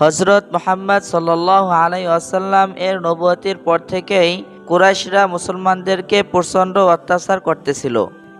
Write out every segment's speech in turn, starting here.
হজরত মোহাম্মদ সাল্লাহ আলাই আসাল্লাম এর নবতির পর থেকেই কুরাইশরা মুসলমানদেরকে প্রচণ্ড অত্যাচার করতেছিল।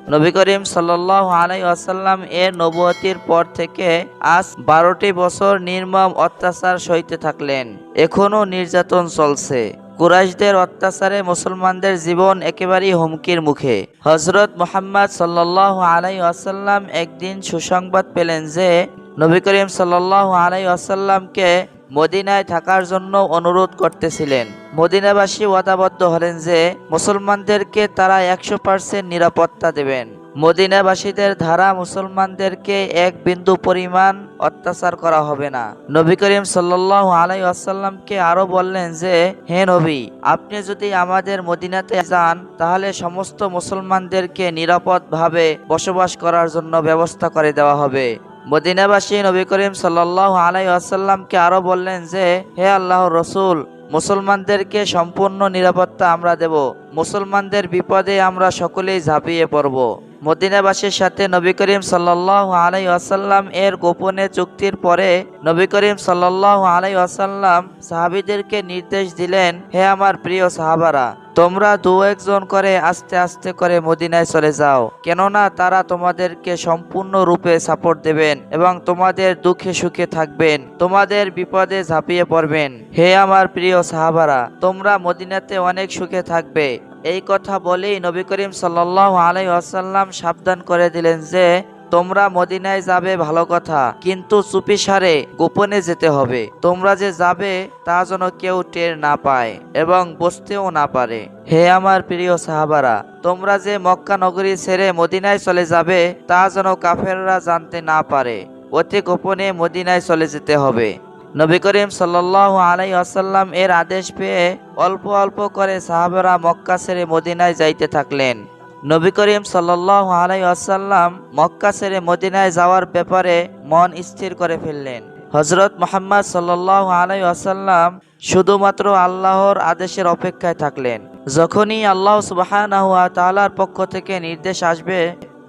নবী করিম সাল্লাহ আলাই আসাল্লাম এর নবতির পর থেকে আজ বারোটি বছর নির্মম অত্যাচার সইতে থাকলেন। এখনও নির্যাতন চলছে। কুরাইশদের অত্যাচারে মুসলমানদের জীবন একেবারেই হুমকির মুখে। হজরত মোহাম্মদ সাল্লাহ আলাই আসাল্লাম একদিন সুসংবাদ পেলেন যে নবী করিম সাল্লাহ আলাই আসাল্লামকে মদিনায় থাকার জন্য অনুরোধ করতেছিলেন। মদিনাবাসী ওয়াদাবদ্ধ হলেন যে, মুসলমানদেরকে তারা একশো পার্সেন্ট নিরাপত্তা দেবেন। মদিনাবাসীদের ধারা মুসলমানদেরকে এক বিন্দু পরিমাণ অত্যাচার করা হবে না। নবী করিম সাল্লাহ আলাই আসাল্লামকে আরও বললেন যে, হে নবী, আপনি যদি আমাদের মদিনাতে যান, তাহলে সমস্ত মুসলমানদেরকে নিরাপদভাবে বসবাস করার জন্য ব্যবস্থা করে দেওয়া হবে। মদিনাবাসী নবী করিম সাল্লাহ আলাই আসাল্লামকে আরও বললেন যে, হে আল্লাহ রসুল, মুসলমানদেরকে সম্পূর্ণ নিরাপত্তা আমরা দেব। মুসলমানদের বিপদে আমরা সকলেই ঝাঁপিয়ে পড়ব। মদিনাবাসীর সাথে নবী করিম সাল্লাহ আলাই আসাল্লাম এর গোপনে চুক্তির পরে নবী করিম সাল্লাহ আলাই আসাল্লাম সাহাবিদেরকে নির্দেশ দিলেন, হে আমার প্রিয় সাহাবারা, তোমরা দু একজন করে আস্তে আস্তে করে মদিনায় চলে যাও, কেননা তারা তোমাদেরকে সম্পূর্ণ রূপে সাপোর্ট দেবেন এবং তোমাদের দুঃখে সুখে থাকবেন, তোমাদের বিপদে ঝাঁপিয়ে পড়বেন। হে আমার প্রিয় সাহাবারা, তোমরা মদিনাতে অনেক সুখে থাকবে এই কথা বলেই নবী করিম সাল্লাহ আলাই আসাল্লাম সাবধান করে দিলেন যে, তোমরা মদিনায় যাবে ভালো কথা, কিন্তু চুপি সারে গোপনে যেতে হবে। তোমরা যে যাবে, তা যেন কেউ টের না পায় এবং বসতেও না পারে। হে আমার প্রিয় সাহাবারা, তোমরা যে মক্কা নগরী ছেড়ে মদিনায় চলে যাবে, তা যেন কাফেররা জানতে না পারে। অতি গোপনে মদিনায় চলে যেতে হবে। নবী করিম সাল্লাহ আলাই আসাল্লাম এর আদেশ পেয়ে অল্প অল্প করে সাহাবারা মক্কা ছেড়ে মদিনায় যাইতে থাকলেন। নবী করিম সাল্লাহ আলাই আসাল্লাম মক্কা ছেড়ে মদিনায় যাওয়ার ব্যাপারে মন স্থির করে ফেললেন। হজরত মোহাম্মদ সাল্লাহ আলাই আসাল্লাম শুধুমাত্র আল্লাহর আদেশের অপেক্ষায় থাকলেন। যখনই আল্লাহ সুবাহ পক্ষ থেকে নির্দেশ আসবে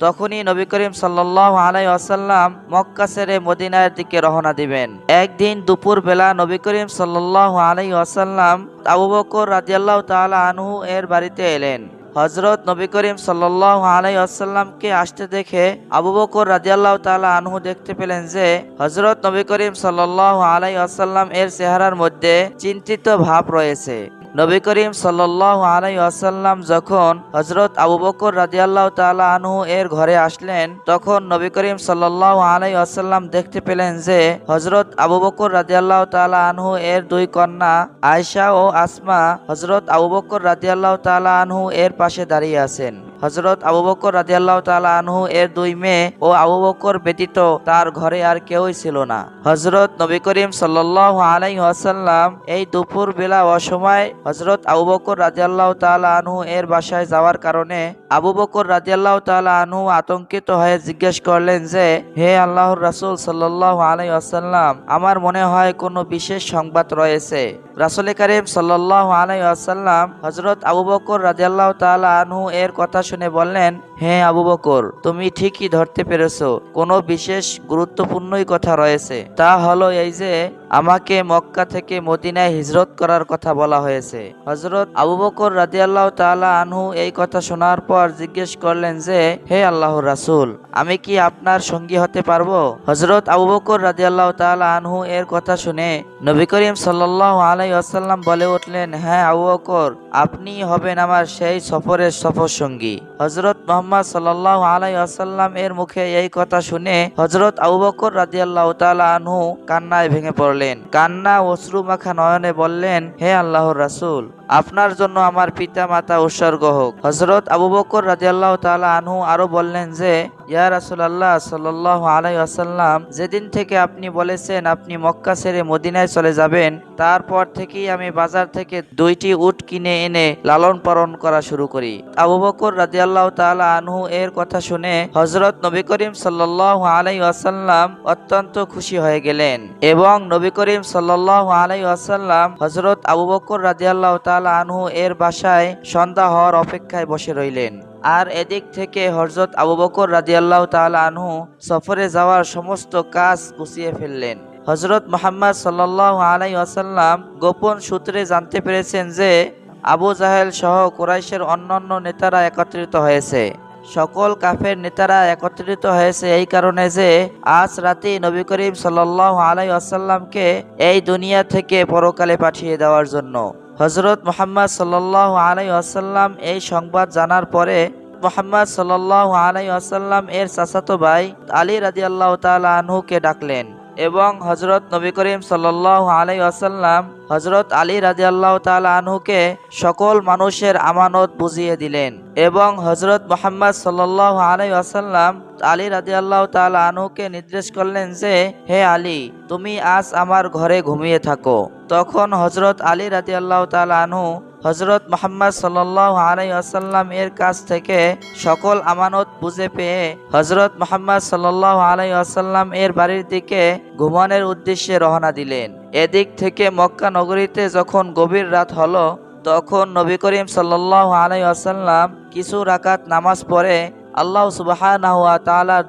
তখনই নবী করিম সাল্লাহ আলাই আসাল্লাম মক্কা ছেড়ে মদিনার দিকে রওনা দিবেন। একদিন দুপুর বেলা নবী করিম সাল্লাহ আলাই আসাল্লাম আবু বকর রাজিয়াল্লাহ তালা আনহু এর বাড়িতে এলেন। হজরত নবী করিম সাল্লাহ আলাই আসাল্লামকে আসতে দেখে আবু বকর রাজিয়াল্লাহ তালা আনহু দেখতে পেলেন যে হজরত নবী করিম সাল্লাহ আলাই আসাল্লাম এর চেহারার মধ্যে চিন্তিত ভাব রয়েছে। নবী করিম সাল্লাহ আলাই আসাল্লাম যখন হজরত আবু বকর রাজিয়াল্লাহ তালা আনহু এর ঘরে আসলেন, তখন নবী করিম সাল্লাহ আলাই আসাল্লাম দেখতে পেলেন যে হজরত আবু বকর রাজিয়াল্লাহ তালা আনহু এর দুই কন্যা আয়সা ও আসমা হজরত আবু বকর রাজিয়াল্লাহ তালা আনহু এর পাশে দাঁড়িয়ে আছেন। হজরত আবু বকর রাজিয়াল্লাহ তালা আনহু এর দুই মেয়ে ও আবু বকর ব্যতীত তার ঘরে আর কেউই ছিল না। হজরত নবী করিম সাল্লাহ আলাই আসাল্লাম এই দুপুর বেলা অসময় হজরত আবু বকর রাজিয়াল্লাহ তালা আনহু এর বাসায় যাওয়ার কারণে আবু বকর রাজিয়াল্লাহ তালা আনহু আতঙ্কিত হয়ে জিজ্ঞেস করলেন যে, হে আল্লাহর রাসুল সাল্লাহ আলাই আসাল্লাম আমার মনে হয় কোনো বিশেষ সংবাদ রয়েছে? রাসুল করিম সাল্লাহ আলাই আসাল্লাম হজরত আবু বকর রাজিয়াল্লাহ তালা আনহু এর কথা শুনে বললেন হ্যাঁ আবু বকর, তুমি ঠিকই ধরতে পেরেছ। কোনো বিশেষ গুরুত্বপূর্ণই কথা রয়েছে। তা হলো এই যে আমাকে মক্কা থেকে মদিনায় হিজরত করার কথা বলা হয়েছে। হজরত আবু বকর রাজিয়াল্লাহ তালা আনহু এই কথা শোনার পর জিজ্ঞেস করলেন যে, হে আল্লাহর রাসুল, আমি কি আপনার সঙ্গী হতে পারব? হজরত আবু বকর রাজিয়াল্লাহ তালা আনহু এর কথা শুনে নবী করিম সাল্লাহ আলাই আসাল্লাম বলে উঠলেন হ্যাঁ আবু বকর, আপনি হবেন আমার সেই সফরের সফর সঙ্গী। হজরত মোহাম্মদ সাল্লাহ আলাই আসাল্লাম এর মুখে এই কথা শুনে হজরত আবু বকর রাজিয়াল্লাহ তালা আনহু কান্নায় ভেঙে পড়লেন। কান্না, অশ্রু মাখা নয়নে বললেন, হে আল্লাহর রাসুল, আপনার জন্য আমার পিতা মাতা উৎসর্গ হোক। হজরত আবু বকর রাজিয়াল্লাহ তালা আনহু আরও বললেন যে ইয়া রাসুলাল্লাহ সাল্লাহ আলাই আসাল্লাম যেদিন থেকে আপনি বলেছেন আপনি মক্কা ছেড়ে মদিনায় চলে যাবেন, তারপর থেকেই আমি বাজার থেকে দুইটি উট কিনে এনে লালন পালন করা শুরু করি। আবু বকর রাজিয়াল্লাহ তালা আনহু এর কথা শুনে হজরত নবী করিম সাল্লাহ আলাই আসাল্লাম অত্যন্ত খুশি হয়ে গেলেন এবং নবী করিম সাল্লাহ আলাই আসাল্লাম হজরত আবু বকর রাজিয়াল্লাহ তালা আনহু এর বাসায় সন্ধ্যা হওয়ার অপেক্ষায় বসে রইলেন। আর এদিক থেকে হজরত আবু বকর রাজিয়াল্লাহ তালা আনহু সফরে যাওয়ার সমস্ত কাজ গুছিয়ে ফেললেন। হজরত মোহাম্মদ সাল্লাহ আলাই আসাল্লাম গোপন সূত্রে জানতে পেরেছেন যে আবু জাহেল সহ কুরাইশের অন্যান্য নেতারা একত্রিত হয়েছে। সকল কাফের নেতারা একত্রিত হয়েছে এই কারণে যে আজ রাতে নবী করিম সাল্লাহ আলাই আসাল্লামকে এই দুনিয়া থেকে পরকালে পাঠিয়ে দেওয়ার জন্য। হজরত মোহাম্মদ সাল্লাহ আলাই আসাল্লাম এই সংবাদ জানার পরে মোহাম্মদ সাল্লাহ আলাই আসাল্লাম এর চাচাতো ভাই আলী রাজিয়াল্লাহ তালা ডাকলেন। এবং হজরত নবী করিম সাল্লাহ আলাই আসাল্লাম হজরত আলী রাজি আল্লাহ তালা আনহুকে সকল মানুষের আমানত বুঝিয়ে দিলেন এবং হজরত মোহাম্মদ সাল্লাহ আলাই আসাল্লাম আলী রাজি আল্লাহ তালা আনহুকে নির্দেশ করলেন যে, হে আলী, তুমি আজ আমার ঘরে ঘুমিয়ে থাকো। তখন হজরত আলী রাজি আল্লাহ তালা আনহু হজরত মোহাম্মদ সাল্লাহ আলাই আসাল্লাম এর কাছ থেকে সকল আমানত বুঝে পেয়ে হজরত মোহাম্মদ সাল্লাহ আলাই আসাল্লাম এর বাড়ির দিকে ঘুমানোর উদ্দেশ্যে রওনা দিলেন। এদিক থেকে মক্কা নগরীতে যখন গভীর রাত হলো, তখন নবী করিম সাল্লাহ আলাই আসাল্লাম কিছু রাকাত নামাজ পড়ে আল্লাহ সুবাহ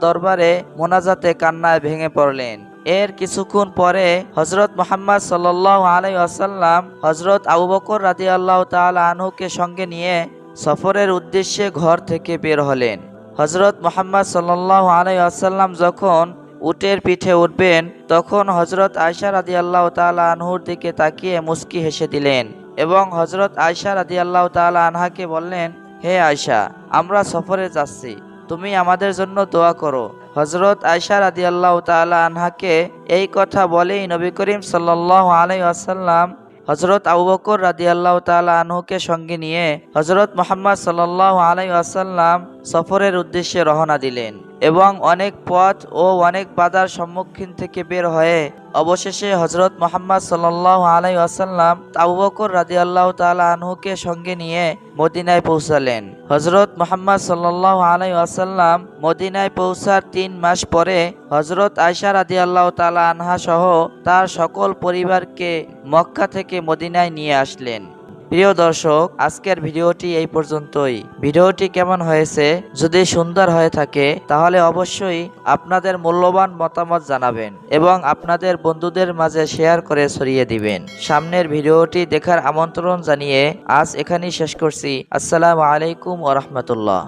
দরবারে মোনাজাতে কান্নায় ভেঙে পড়লেন। এর কিছুক্ষণ পরে হজরত মোহাম্মদ সাল্লাহ আলাই আসাল্লাম হজরত আবু বকর রাজি আল্লাহ তাল আনহুকে সঙ্গে নিয়ে সফরের উদ্দেশ্যে ঘর থেকে বের হলেন। হজরত মোহাম্মদ সাল্লাহ আলাই আসাল্লাম যখন উটের পিঠে উঠবেন, তখন হজরত আয়সা রাদি আল্লাহ তালা আনহুর দিকে তাকিয়ে মুস্কি হেসে দিলেন এবং হজরত আয়সা রাদি আল্লাহ তালা আনহাকে বললেন, হে আয়সা আমরা সফরে যাচ্ছি। তুমি আমাদের জন্য দোয়া করো। হজরত আয়সা রাদি আল্লাহ আনহাকে এই কথা বলেই নবী করিম সাল্লাহ আলাই আসাল্লাম হজরত আবু বকর রাদি আল্লাহ তালা আনহুকে সঙ্গে নিয়ে হজরত মোহাম্মদ সাল্লাহ আলাই আসাল্লাম সফরের উদ্দেশ্যে রওনা দিলেন এবং অনেক পথ ও অনেক বাধার সম্মুখীন থেকে বের হয়ে অবশেষে হজরত মোহাম্মদ সাল্লাহ আলাই আসাল্লাম আবু বকর রাদি আল্লাহ তালা আনহুকে সঙ্গে নিয়ে মদিনায় পৌঁছালেন। হজরত মোহাম্মদ সাল্লাহ আলাই আসাল্লাম মদিনায় পৌঁছার তিন মাস পরে হজরত আয়সা রাদি আল্লাহ তালা আনহা সহ তার সকল পরিবারকে মক্কা থেকে মদিনায় নিয়ে আসলেন। প্রিয় দর্শক, আজকের ভিডিওটি এই পর্যন্তই। ভিডিওটি কেমন হয়েছে যদি সুন্দর হয়ে থাকে, তাহলে অবশ্যই আপনাদের মূল্যবান মতামত জানাবেন এবং আপনাদের বন্ধুদের মাঝে শেয়ার করে ছড়িয়ে দিবেন। সামনের ভিডিওটি দেখার আমন্ত্রণ জানিয়ে আজ এখানেই শেষ করছি। আসসালামু আলাইকুম ওরহমতুল্লাহ